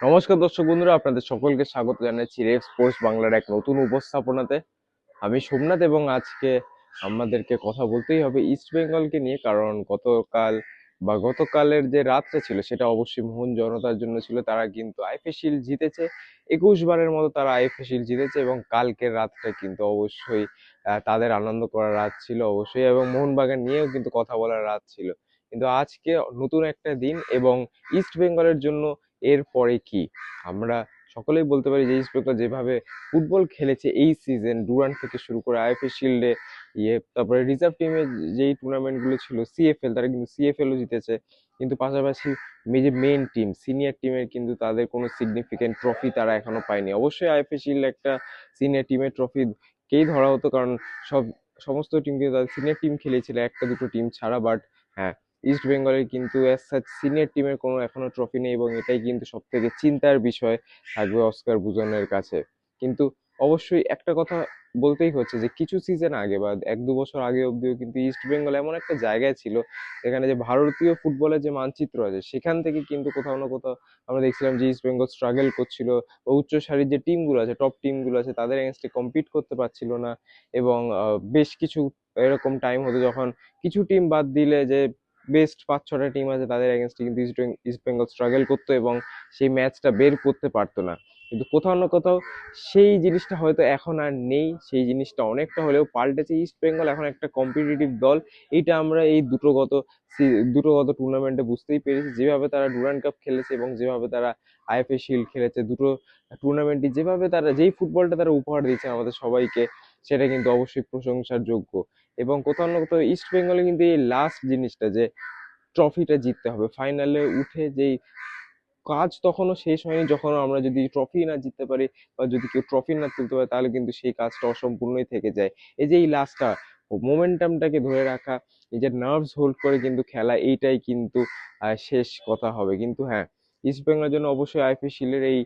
নমস্কার দর্শক বন্ধুরা, আপনাদের সকলকে স্বাগত জানাচ্ছি রেফ স্পোর্টস বাংলার এক নতুন উপস্থাপনাতে। আমি সোমনাথ এবং আজকে আমাদেরকে কথা বলতেই হবে ইস্ট বেঙ্গলকে নিয়ে, কারণ গতকাল বা গতকালের যে রাতটা ছিল, সেটা অবশ্যই মোহন জনতার জন্য ছিল। তারা কিন্তু আইএফএ শিল্ড জিতেছে, একুশ বারের মতো তারা আইএফএ শিল্ড জিতেছে এবং কালকের রাতটা কিন্তু অবশ্যই তাদের আনন্দ করার রাত ছিল অবশ্যই এবং মোহনবাগান নিয়েও কিন্তু কথা বলার রাত ছিল। কিন্তু আজকে নতুন একটা দিন এবং ইস্ট বেঙ্গলের জন্য এরপরে কি? আমরা সকলেই বলতে পারি যে ইস্ট যেভাবে ফুটবল খেলেছে এই সিজন ডুরান্ট থেকে শুরু করে আইএফএ শিল্ডে ইয়ে তারপরে রিজার্ভ টিমে যেই টুর্নামেন্টগুলো ছিল সিএফএল তারা কিন্তু সিএফএলও জিতেছে। কিন্তু পাশাপাশি যে মেন টিম সিনিয়র টিমের কিন্তু তাদের কোনো সিগনিফিকেন্ট ট্রফি তারা এখনও পায়নি। অবশ্যই আইএফএ শিল্ড একটা সিনিয়র টিমের ট্রফি কেই ধরা হতো, কারণ সব, সমস্ত টিম কিন্তু তাদের সিনিয়র টিম খেলেছিল, একটা দুটো টিম ছাড়া বাট হ্যাঁ ইস্ট বেঙ্গলের কিন্তু অ্যাজ সাচ সিনিয়র টিমের কোনো এখনও ট্রফি নেই এবং এটাই কিন্তু সব থেকে চিন্তার বিষয় থাকবে অস্কার বুজনের কাছে। কিন্তু অবশ্যই একটা কথা বলতেই হচ্ছে যে, কিছু সিজন আগে বা এক দু বছর আগে অব্দিও কিন্তু ইস্ট বেঙ্গল এমন একটা জায়গায় ছিল, যেখানে যে ভারতীয় ফুটবলের যে মানচিত্র আছে, সেখান থেকে কিন্তু কোথাও না কোথাও আমরা দেখছিলাম যে ইস্ট বেঙ্গল স্ট্রাগল করছিল বা উচ্চ সারির যে টিমগুলো আছে টপ টিমগুলো আছে, তাদের এগেনস্টে কম্পিট করতে পারছিল না এবং বেশ কিছু এরকম টাইম হতো যখন কিছু টিম বাদ দিলে যে বেস্ট পাঁচ ছটা টিম আছে তাদের এগেনস্টে কিন্তু ইস্ট বেঙ্গল স্ট্রাগল করতো এবং সেই ম্যাচটা বের করতে পারতো না। কিন্তু কোথাও না কোথাও সেই জিনিসটা হয়তো এখন আর নেই, সেই জিনিসটা অনেকটা হলেও পাল্টেছে। ইস্ট বেঙ্গল এখন একটা কম্পিটিটিভ দল এইটা আমরা এই দুটো গত দুটো গত টুর্নামেন্টে বুঝতেই পেরেছি। যেভাবে তারা ডুরান্ড কাপ খেলেছে এবং যেভাবে তারা আইএফএ শিল্ড খেলেছে, দুটো টুর্নামেন্টে যেভাবে তারা যেই ফুটবলটা তারা উপহার দিয়েছে আমাদের সবাইকে, সেটা কিন্তু অবশ্যই প্রশংসার যোগ্য। এবং কোথাও না কোথাও ইস্ট বেঙ্গলে কিন্তু এই লাস্ট জিনিসটা যে ট্রফিটা জিততে হবে। ফাইনালে উঠে যেই কাজ তখনও শেষ হয়নি। যখন আমরা যদি ট্রফি না জিততে পারি বা যদি কেউ ট্রফি না তুলতে পারে, তাহলে কিন্তু সেই কাজটা অসম্পূর্ণই থেকে যায়। এই যে এই লাস্টটা মোমেন্টামটাকে ধরে রাখা, এই যে নার্ভস হোল্ড করে কিন্তু খেলা, এইটাই কিন্তু শেষ কথা হবে। কিন্তু হ্যাঁ ইস্ট বেঙ্গলের জন্য অবশ্যই শিল্ডের এই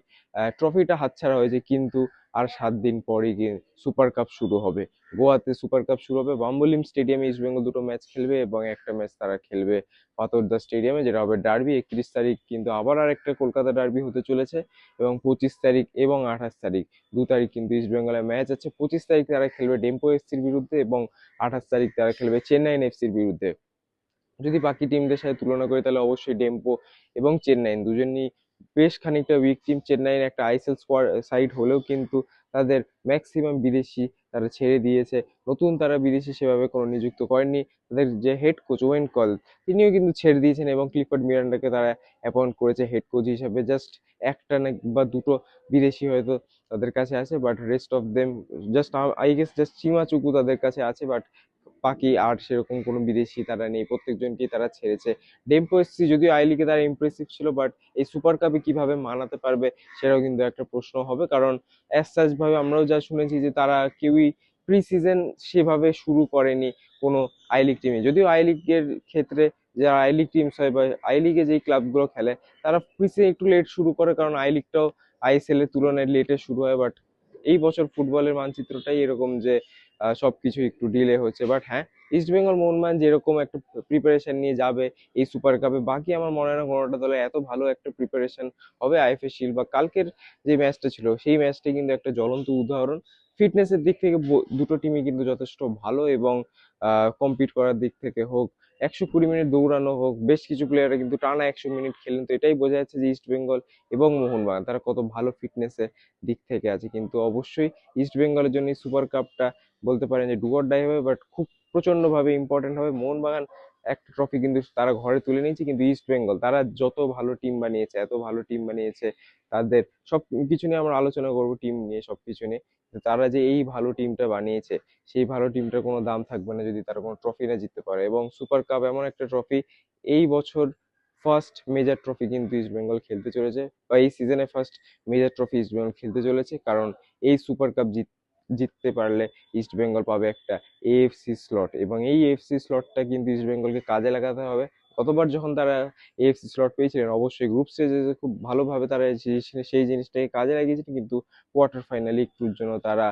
ট্রফিটা হাতছাড়া হয়েছে। কিন্তু আর সাত দিন পরেই সুপার কাপ শুরু হবে। গোয়াতে সুপার কাপ শুরু হবে বাম্বলিম স্টেডিয়ামে ইস্ট বেঙ্গল দুটো ম্যাচ খেলবে এবং একটা ম্যাচ তারা খেলবে পাথরদা স্টেডিয়ামে যেটা হবে ডার্বি একত্রিশ তারিখ কিন্তু আবার আর একটা কলকাতা ডার্বি হতে চলেছে এবং পঁচিশ তারিখ এবং আঠাশ তারিখ। দু তারিখ কিন্তু ইস্ট বেঙ্গলের ম্যাচ আছে, পঁচিশ তারিখ তারা খেলবে ডেম্পো এফসির বিরুদ্ধে এবং আঠাশ তারিখ তারা খেলবে চেন্নাইন এফসির বিরুদ্ধে। যদি বাকি টিমদের সাথে তুলনা করি তাহলে অবশ্যই ডেম্পো এবং চেন্নাইন দুজনই বেশ খানিকটা উইক টিম চেন্নাইয়ের একটা আইসেল স্কোয়াড সাইড হলেও কিন্তু তাদের ম্যাক্সিমাম বিদেশি তারা ছেড়ে দিয়েছে। নতুন তারা বিদেশি সেভাবে কোনো নিযুক্ত করেননি। তাদের যে হেড কোচ ওয়েন কল, তিনিও কিন্তু ছেড়ে দিয়েছেন এবং ক্লিফোর্ড মিরান্ডাকে তারা অ্যাপয়েন্ট করেছে হেড কোচ হিসাবে। জাস্ট একটা না বা দুটো বিদেশি হয়তো তাদের কাছে আছে but rest of them just I guess just চিমাচুকু তাদের কাছে আছে বাট বাকি আর সেরকম কোনো বিদেশি তারা নেই। প্রত্যেকজনকেই তারা ছেড়েছে। ডেম্পো এসসি যদিও আই লিগে তারা ইমপ্রেসিভ ছিল বাট এই সুপার কাপে কীভাবে মানাতে পারবে সেটাও কিন্তু একটা প্রশ্ন হবে। কারণ অ্যাজ ভাবে আমরাও যা শুনেছি যে তারা কেউই প্রি সিজন সেভাবে শুরু করেনি কোনো আই লিগ টিমে যদিও আই লিগের ক্ষেত্রে যারা আই লিগ টিমস হয় বা আই লিগে যেই ক্লাবগুলো খেলে, তারা প্রি সিজন একটু লেট শুরু করে, কারণ আই লিগটাও আইএসএল এর তুলনায় লেটে শুরু হয়। বাট এই বছর ফুটবলের মানচিত্রটাই এরকম যে সবকিছু একটু ডিলে হচ্ছে। বাট হ্যাঁ ইস্ট বেঙ্গল মোহনবাগান যেরকম একটা প্রিপারেশন নিয়ে যাবে এই সুপার কাপে বাকি আমার মনে হয় না কোনোটা দলে এত ভালো একটা প্রিপারেশন হবে আইএফএ শিল্ড বা কালকের যে ম্যাচটা ছিল, সেই ম্যাচটা কিন্তু একটা জ্বলন্ত উদাহরণ। ফিটনেসের দিক থেকে দুটো টিমই কিন্তু যথেষ্ট ভালো এবং কম্পিট করার দিক থেকে হোক, একশো কুড়ি মিনিট দৌড়ানো হোক, বেশ কিছু প্লেয়াররা কিন্তু টানা একশো মিনিট খেলেন। তো এটাই বোঝা যাচ্ছে যে ইস্ট বেঙ্গল এবং মোহনবাগান, তারা কত ভালো ফিটনেসের দিক থেকে আছে। কিন্তু অবশ্যই ইস্ট বেঙ্গলের জন্য সুপার কাপটা বলতে পারেন যে ডুয়ার ডাই হবে বাট খুব প্রচন্ডভাবে ইম্পর্টেন্ট হবে। মোহনবাগান একটা ট্রফি কিন্তু তারা ঘরে তুলে নিয়েছে, কিন্তু ইস্ট বেঙ্গল তারা যত ভালো টিম বানিয়েছে, এত ভালো টিম বানিয়েছে, তাদের সব কিছু নিয়ে আমরা আলোচনা করব টিম নিয়ে, সব কিছু নিয়ে। তারা যে এই ভালো টিমটা বানিয়েছে, সেই ভালো টিমটার কোনো দাম থাকবে না যদি তারা কোনো ট্রফি না জিততে পারে। এবং সুপার কাপ এমন একটা ট্রফি এই বছর ফার্স্ট মেজর ট্রফি কিন্তু ইস্ট বেঙ্গল খেলতে চলেছে, বা এই সিজনে first major trophy East Bengal খেলতে চলেছে, কারণ এই সুপার কাপ জিত জিততে পারলে ইস্টবেঙ্গল পাবে একটা এএফসি স্লট এবং এই এএফসি স্লটটা কিন্তু ইস্টবেঙ্গলকে কাজে লাগাতে হবে। কতবার যখন তারা এএফসি স্লট পেয়েছিলেন, অবশ্যই গ্রুপ স্টেজে খুব ভালোভাবে তারা সেই জিনিসটাকে কাজে লাগিয়েছিলেন, কিন্তু কোয়ার্টার ফাইনালে একটুর জন্য তারা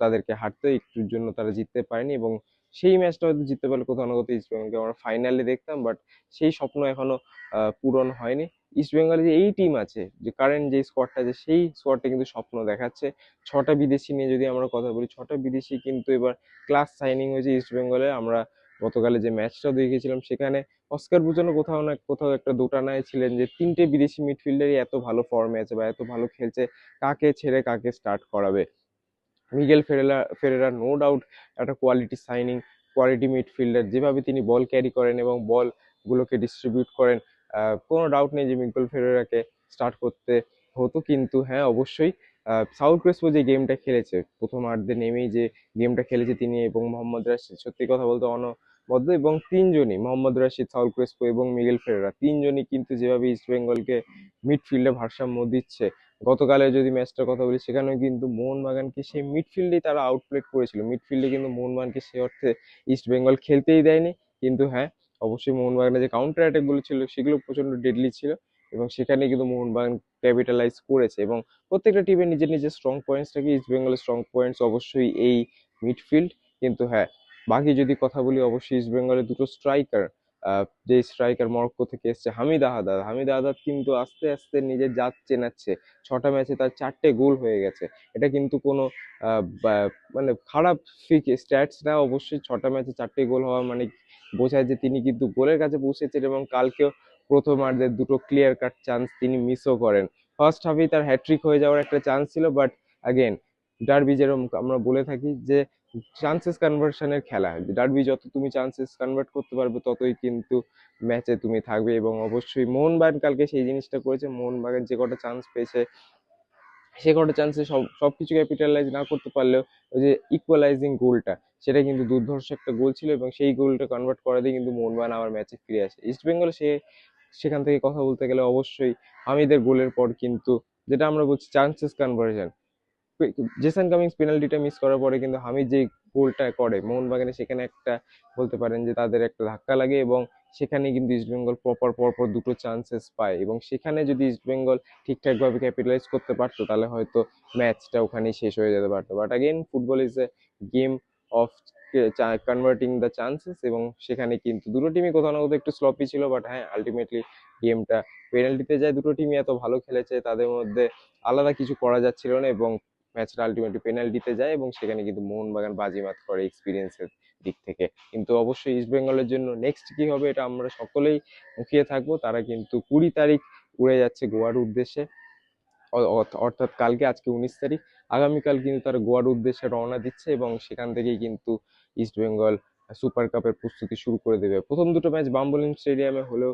তাদেরকে হারতে একটুর জন্য তারা জিততে পারেনি এবং সেই ম্যাচটা হয়তো জিততে পারলে কোথাও না কোথাও ইস্ট বেঙ্গলকে আমরা ফাইনালে দেখতাম বাট সেই স্বপ্ন এখনও পূরণ হয়নি। ইস্টবেঙ্গলে যে এই টিম আছে, যে কারেন্ট যে স্কোয়াডটা আছে, সেই স্কোয়াডটা কিন্তু স্বপ্ন দেখাচ্ছে। ছটা বিদেশি নিয়ে যদি আমরা কথা বলি, ছটা বিদেশি কিন্তু এবার ক্লাস সাইনিং হয়েছে ইস্টবেঙ্গলে আমরা গতকালে যে ম্যাচটা দেখেছিলাম, সেখানে অস্কার বুঝানো কোথাও না, কোথাও একটা দোটানায় ছিলেন যে তিনটে বিদেশি মিডফিল্ডারই এত ভালো ফর্মে আছে বা এত ভালো খেলছে, কাকে ছেড়ে কাকে স্টার্ট করাবে। Miguel Ferreira Ferreira no doubt একটা কোয়ালিটি সাইনিং কোয়ালিটি মিডফিল্ডার যেভাবে তিনি বল ক্যারি করেন এবং বলগুলোকে ডিস্ট্রিবিউট করেন কোনো ডাউট নেই যে মিগেল ফেরেরাকে স্টার্ট করতে হতো কিন্তু হ্যাঁ অবশ্যই সাউথ ক্রেসপো যে গেমটা খেলেছে প্রথমার্ধে নেমেই যে গেমটা খেলেছে তিনি এবং মোহাম্মদ রাশিদ, সত্যি কথা বলতে অনবদ্য এবং তিনজনই, মোহাম্মদ রাশিদ, সাউথ ক্রেসপো এবং মিগেল ফেরেরা, তিনজনই কিন্তু যেভাবে ইস্ট বেঙ্গলকে মিডফিল্ডে ভারসাম্য দিচ্ছে গতকালের যদি ম্যাচটার কথা বলি সেখানেও কিন্তু মোহনবাগানকে সেই মিডফিল্ডেই তারা আউটপ্লেট করেছিল। মিডফিল্ডে কিন্তু মোহনবাগানকে সে অর্থে ইস্ট বেঙ্গল খেলতেই দেয়নি। কিন্তু হ্যাঁ অবশ্যই মোহনবাগানের যে কাউন্টার অ্যাটাকগুলো ছিল, সেগুলো প্রচণ্ড ডেডলি ছিল এবং সেখানে কিন্তু মোহনবাগান ক্যাপিটালাইজ করেছে এবং প্রত্যেকটা টিমের নিজের নিজের স্ট্রং পয়েন্টস থাকে। ইস্ট বেঙ্গলের স্ট্রং পয়েন্টস অবশ্যই এই মিডফিল্ড। কিন্তু হ্যাঁ বাকি যদি কথা বলি, অবশ্যই ইস্ট বেঙ্গলের দুটো স্ট্রাইকার যে স্ট্রাইকার মরক্কো থেকে এসছে হামিদ আহাদাদ। হামিদ আহাদাদ কিন্তু আস্তে আস্তে নিজের জাত চেনাচ্ছে। ছটা ম্যাচে তার চারটে গোল হয়ে গেছে। এটা কিন্তু কোনো মানে খারাপ ফিক স্ট্যাটস না। অবশ্যই ছটা ম্যাচে চারটে গোল হওয়া মানে বোঝায় যে তিনি কিন্তু গোলের কাছে পৌঁছেছেন এবং কালকেও প্রথমার্ধের দুটো ক্লিয়ার কাট চান্স তিনি মিসও করেন। ফার্স্ট হাফেই তার হ্যাট্রিক হয়ে যাওয়ার একটা চান্স ছিল বাট অ্যাগেন ডার্বি যেরকম আমরা বলে থাকি যে চান্সেস কনভার্সনের খেলা। ডার্বি যত তুমি চান্সেস কনভার্ট করতে পারবে, ততই কিন্তু ম্যাচে তুমি থাকবে এবং অবশ্যই মোহনবাগান কালকে সেই জিনিসটা করেছে। মোহনবাগান যে কটা চান্স পেয়েছে, সে কটা চান্সে সব সব কিছু ক্যাপিটালাইজ না করতে পারলেও ওই যে ইকুয়ালাইজিং গোলটা সেটা কিন্তু দুর্ধর্ষ একটা গোল ছিল এবং সেই গোলটা কনভার্ট করা দিয়ে কিন্তু মোহনবাগান আবার ম্যাচে ফিরে আসে। ইস্ট বেঙ্গল সে, সেখান থেকে কথা বলতে গেলে অবশ্যই হামিদের গোলের পর কিন্তু, যেটা আমরা বলছি চান্সেস কনভার্জন জেসন কামিংস পেনাল্টিটা মিস করার পরে কিন্তু হামিদ যে গোলটা করে, মোহনবাগানে সেখানে একটা বলতে পারেন যে তাদের একটা ধাক্কা লাগে এবং সেখানে কিন্তু ইস্ট বেঙ্গল প্রপার পরপর দুটো চান্সেস পায় এবং সেখানে যদি ইস্ট বেঙ্গল ঠিকঠাকভাবে ক্যাপিটালাইজ করতে পারতো, তাহলে হয়তো ম্যাচটা ওখানেই শেষ হয়ে যেতে পারতো। But again football is a game of converting the chances এবং সেখানে কিন্তু দুটো টিমই কোথাও না কোথাও একটু স্লপি ছিল বাট হ্যাঁ আলটিমেটলি গেমটা পেনাল্টিতে যায়, দুটো টিমই এত ভালো খেলেছে, তাদের মধ্যে আলাদা কিছু করা যাচ্ছিল না এবং ম্যাচটা আলটিমেটলি পেনাল্টিতে যায় এবং সেখানে কিন্তু মোহনবাগান বাজিমাত করে এক্সপিরিয়েন্সের দিক থেকে। কিন্তু অবশ্যই ইস্ট বেঙ্গলের জন্য নেক্সট কি হবে এটা আমরা সকলেই মুখিয়ে থাকব। তারা কিন্তু কুড়ি তারিখ উড়ে যাচ্ছে গোয়ার উদ্দেশ্যে। অর্থাৎ কালকে, আজকে উনিশ তারিখ। আগামীকাল কিন্তু তারা গোয়ার উদ্দেশ্যে রওনা দিচ্ছে এবং সেখান থেকেই কিন্তু ইস্ট বেঙ্গল সুপার কাপের প্রস্তুতি শুরু করে দেবে। প্রথম দুটো ম্যাচ বাম্বলিং স্টেডিয়ামে হলেও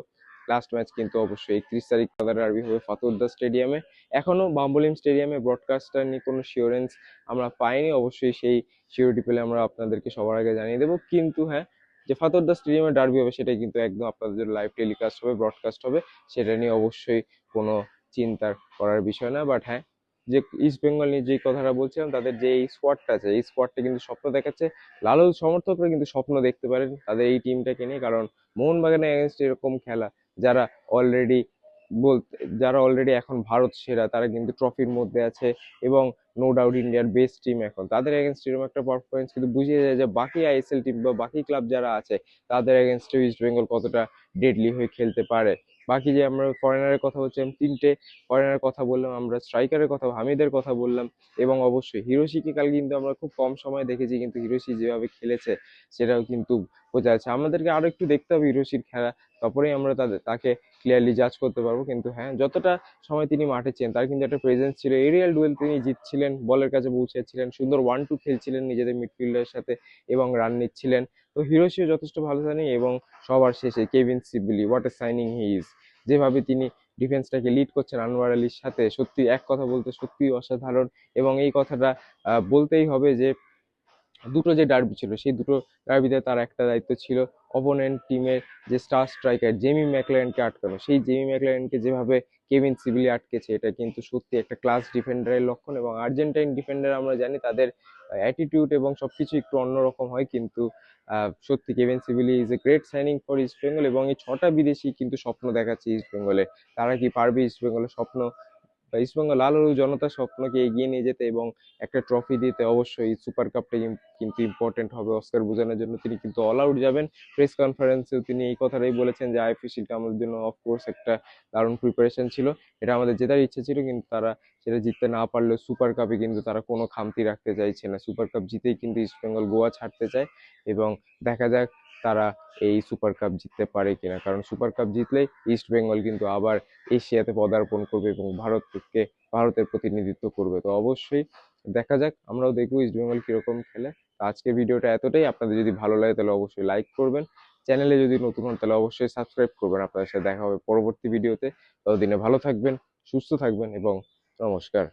লাস্ট ম্যাচ কিন্তু অবশ্যই একত্রিশ তারিখ তাদের ডার্বি হবে ফাতুরদা স্টেডিয়ামে। এখনও বাম্বলিম স্টেডিয়ামে ব্রডকাস্টার নিয়ে কোনো শিওরেন্স আমরা পাইনি। অবশ্যই সেই শিওরিটি পেলে আমরা আপনাদেরকে সবার আগে জানিয়ে দেবো। কিন্তু হ্যাঁ যে ফাতুরদা স্টেডিয়ামে ডার্বি হবে সেটাই কিন্তু একদম আপনাদের জন্য লাইভ টেলিকাস্ট হবে ব্রডকাস্ট হবে। সেটা নিয়ে অবশ্যই কোনো চিন্তার করার বিষয় না। বাট হ্যাঁ যে ইস্ট বেঙ্গল নিয়ে যে কথাটা বলছিলাম, তাদের যে এই স্কোয়াডটা আছে, এই স্কোয়াডটা কিন্তু স্বপ্ন দেখাচ্ছে। লালু সমর্থকরা কিন্তু স্বপ্ন দেখতে পারেন তাদের এই টিমটাকে নিয়ে। কারণ মোহনবাগানের এগেনস্ট এরকম খেলা যারা অলরেডি বলতে যারা অলরেডি এখন ভারত সেরা, তারা কিন্তু ট্রফির মধ্যে আছে এবং নো ডাউট ইন্ডিয়ার বেস্ট টিম এখন। তাদের এগেনস্ট এরকম একটা পারফরমেন্স কিন্তু বুঝিয়ে যায় যে বাকি আইএসএল টিম বা বাকি ক্লাব যারা আছে, তাদের এগেনস্টে ইস্ট বেঙ্গল কতটা ডেডলি হয়ে খেলতে পারে। বাকি যে আমরা ফরেনারের কথা বলছিলাম, তিনটে ফরেনারের কথা বললাম, আমরা স্ট্রাইকারের কথা, হামিদের কথা বললাম এবং অবশ্যই হিরোশিকে কাল কিন্তু আমরা খুব কম সময় দেখেছি কিন্তু হিরোশি যেভাবে খেলেছে সেটাও কিন্তু বোঝা যাচ্ছে। আমাদেরকে আরও একটু দেখতে হবে হিরোশির খেলা, তারপরেই আমরা তাদের, তাকে ক্লিয়ারলি জাজ করতে পারব। কিন্তু হ্যাঁ যতটা সময় তিনি মাঠে ছিলেন, তার কিন্তু একটা প্রেজেন্স ছিল। এরিয়াল ডুয়েল তিনি জিতছিলেন, বলের কাছে পৌঁছেছিলেন, সুন্দর ওয়ান টু খেলছিলেন নিজেদের মিডফিল্ডের সাথে এবং রান নিচ্ছিলেন। তো হিরোশিও যথেষ্ট ভালো জানি এবং সবার শেষে Kevin Sibley what a signing he is যেভাবে তিনি ডিফেন্সটাকে লিড করছেন আনোয়ার আলীর সাথে, সত্যি এক কথা বলতে সত্যিই অসাধারণ এবং এই কথাটা বলতেই হবে যে দুটো যে ডার্বি ছিল, সেই দুটো ডার্বিতে তার একটা দায়িত্ব ছিল অপোনেন্ট টিমের যে স্টার স্ট্রাইকার জেমি ম্যাকলারেনকে আটকানো। সেই জেমি ম্যাকলারেনকে যেভাবে কেভিন সিবিলি আটকেছে, এটা কিন্তু সত্যি একটা ক্লাস ডিফেন্ডারের লক্ষণ এবং আর্জেন্টাইন ডিফেন্ডার আমরা জানি তাদের অ্যাটিটিউড এবং সব কিছু একটু অন্যরকম হয় কিন্তু সত্যি Kevin Sibley is a great signing for East Bengal এবং এই ছটা বিদেশি কিন্তু স্বপ্ন দেখাচ্ছে ইস্ট বেঙ্গলে তারা কি পারবে ইস্ট বেঙ্গলের স্বপ্ন? ইস্টবেঙ্গল লাল হলুদ জনতার স্বপ্নকে এগিয়ে নিয়ে যেতে এবং একটা ট্রফি দিতে অবশ্যই সুপার কাপটা কিন্তু ইম্পর্টেন্ট হবে অস্কার বোঝানোর জন্য। তিনি কিন্তু অল আউট যাবেন। প্রেস কনফারেন্সেও তিনি এই কথাটাই বলেছেন যে আইএফএ শিল্ডটা আমাদের জন্য অফকোর্স একটা দারুণ প্রিপারেশন ছিল। এটা আমাদের জেতার ইচ্ছে ছিল, কিন্তু তারা সেটা জিততে না পারলেও সুপার কাপে কিন্তু তারা কোনো খামতি রাখতে চাইছে না। সুপার কাপ জিতেই কিন্তু ইস্টবেঙ্গল গোয়া ছাড়তে চায় এবং দেখা যাক তারা এই সুপার কাপ জিততে পারে কিনা। কারণ সুপার কাপ জিতলেই ইস্ট বেঙ্গল কিন্তু আবার এশিয়াতে পদার্পণ করবে এবং ভারতকে, ভারতের প্রতিনিধিত্ব করবে। তো অবশ্যই দেখা যাক, আমরাও দেখব ইস্ট বেঙ্গল কীরকম খেলে। তো আজকের ভিডিওটা এতটাই। আপনাদের যদি ভালো লাগে তাহলে অবশ্যই লাইক করবেন। চ্যানেলে যদি নতুন হন তাহলে অবশ্যই সাবস্ক্রাইব করবেন। আপনাদের সাথে দেখা হবে পরবর্তী ভিডিওতে। ততদিনে ভালো থাকবেন, সুস্থ থাকবেন এবং নমস্কার।